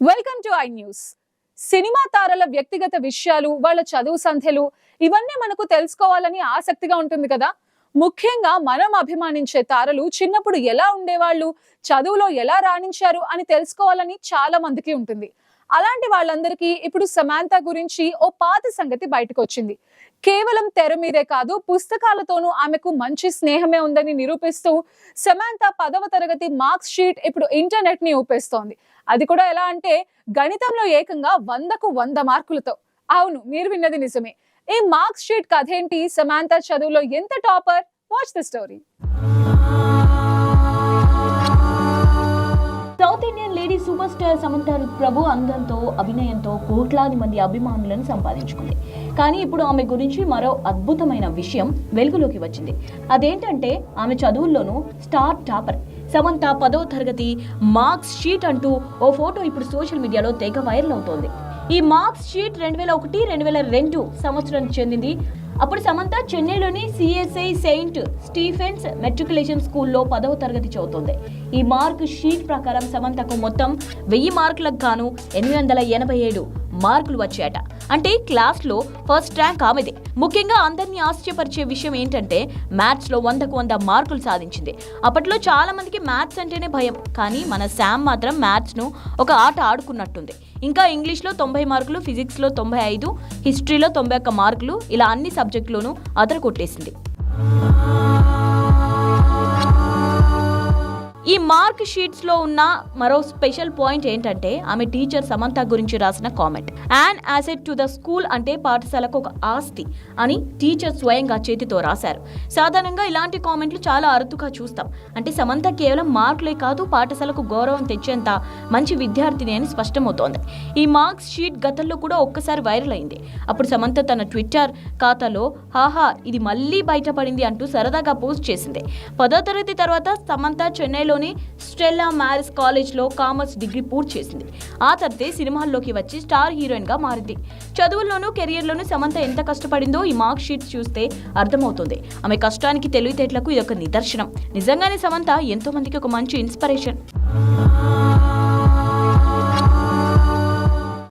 Welcome to I news cinema తారల వ్యక్తిగత విషయాలు వాళ్ళ చదువు సంధ్యలు ఇవన్నీ మనకు తెలుసుకోవాలని ఆసక్తిగా ఉంటుంది కదా? ముఖ్యంగా మనం అభిమానించే తారలు చిన్నప్పుడు ఎలా ఉండేవాళ్ళు చదువులో ఎలా రాణించారు అని తెలుసుకోవాలని చాలా మందికి ఉంటుంది. అలాంటి వాళ్ళందరికీ ఇప్పుడు సమాంత గురించి ఓ పాత సంగతి బయటకు వచ్చింది కేవలం తెర మీదే కాదు పుస్తకాలతోనూ ఆమెకు మంచి స్నేహమే ఉందని నిరూపిస్తూ సమాంత పదవ తరగతి మార్క్స్ షీట్ ఇప్పుడు ఇంటర్నెట్ని ఊపేస్తోంది. అది కూడా ఎలా అంటే గణితంలో ఏకంగా వందకు వంద మార్కులతో. అవును మీరు విన్నది నిజమే. ఈ మార్క్స్ షీట్ కథ ఏంటి? సమాంత చదువులో ఎంత topper? Watch the story. Super star Samantha Prabhu అందంతో అభినయంతో కోట్లాది మంది అభిమానులను సంపాదించుకుంది. కానీ ఇప్పుడు ఆమె గురించి మరో అద్భుతమైన విషయం వెలుగులోకి వచ్చింది. అదేంటంటే ఆమె చదువుల్లోనూ స్టార్ టాపర్. సమంత పదో తరగతి మార్క్స్ షీట్ అంటూ ఓ ఫోటో ఇప్పుడు సోషల్ మీడియాలో తెగ వైరల్ అవుతోంది. ఈ మార్క్స్ షీట్ రెండు వేల ఒకటి రెండు వేల రెండు సంవత్సరానికి చెందింది అప్పుడు సమంత చెన్నైలోని సిఎస్ఐ సెయింట్ స్టీఫెన్స్ మెట్రికులేషన్ స్కూల్లో పదవ తరగతి చదువుతుంది. ఈ మార్క్ షీట్ ప్రకారం సమంతకు మొత్తం వెయ్యి మార్కులకు గాను ఎనిమిది వందల ఎనభై ఏడు మార్కులు వచ్చాయట. అంటే క్లాస్లో ఫస్ట్ ర్యాంక్ ఆమెదే. ముఖ్యంగా అందరినీ ఆశ్చర్యపరిచే విషయం ఏంటంటే మ్యాథ్స్లో వందకు వంద మార్కులు సాధించింది. అప్పట్లో చాలా మందికి మ్యాథ్స్ అంటేనే భయం. కానీ మన శామ్ మాత్రం మ్యాథ్స్ను ఒక ఆట ఆడుకున్నట్టుంది. ఇంకా ఇంగ్లీష్లో తొంభై మార్కులు ఫిజిక్స్లో తొంభై ఐదు హిస్టరీలో తొంభై ఒక్క మార్కులు ఇలా అన్ని సబ్జెక్టులోనూ అదర కొట్టేసింది ఈ మార్క్ షీట్స్లో ఉన్న మరో స్పెషల్ పాయింట్ ఏంటంటే ఆమె టీచర్ సమంత గురించి రాసిన comment. An asset to the school అంటే పాఠశాలకు ఒక ఆస్తి అని టీచర్ స్వయంగా చేతితో రాశారు. సాధారణంగా ఇలాంటి కామెంట్లు చాలా అరుదుగా చూస్తాం. అంటే సమంత కేవలం మార్కులే కాదు పాఠశాలకు గౌరవం తెచ్చేంత మంచి విద్యార్థిని అని స్పష్టమవుతోంది. ఈ మార్క్స్ షీట్ గతంలో కూడా ఒక్కసారి వైరల్ అయింది. అప్పుడు సమంత తన ట్విట్టర్ ఖాతాలో హాహా ఇది మళ్ళీ బయటపడింది అంటూ సరదాగా పోస్ట్ చేసింది. పదో తరగతి తర్వాత సమంత చెన్నైలో చెన్నైలోని స్టెల్లా మ్యారిస్ కాలేజ్లో కామర్స్ డిగ్రీ పూర్తి చేసింది. ఆ తర్వాతే సినిమాల్లోకి వచ్చి స్టార్ హీరోయిన్గా మారింది. చదువుల్లోనూ కెరియర్లోనూ సమంత ఎంత కష్టపడిందో ఈ మార్క్ షీట్ చూస్తే అర్థమవుతుంది. ఆమె కష్టానికి తెలివితేటలకు ఇది ఒక నిదర్శనం. నిజంగానే సమంత ఎంతో మందికి ఒక మంచి ఇన్స్పిరేషన్.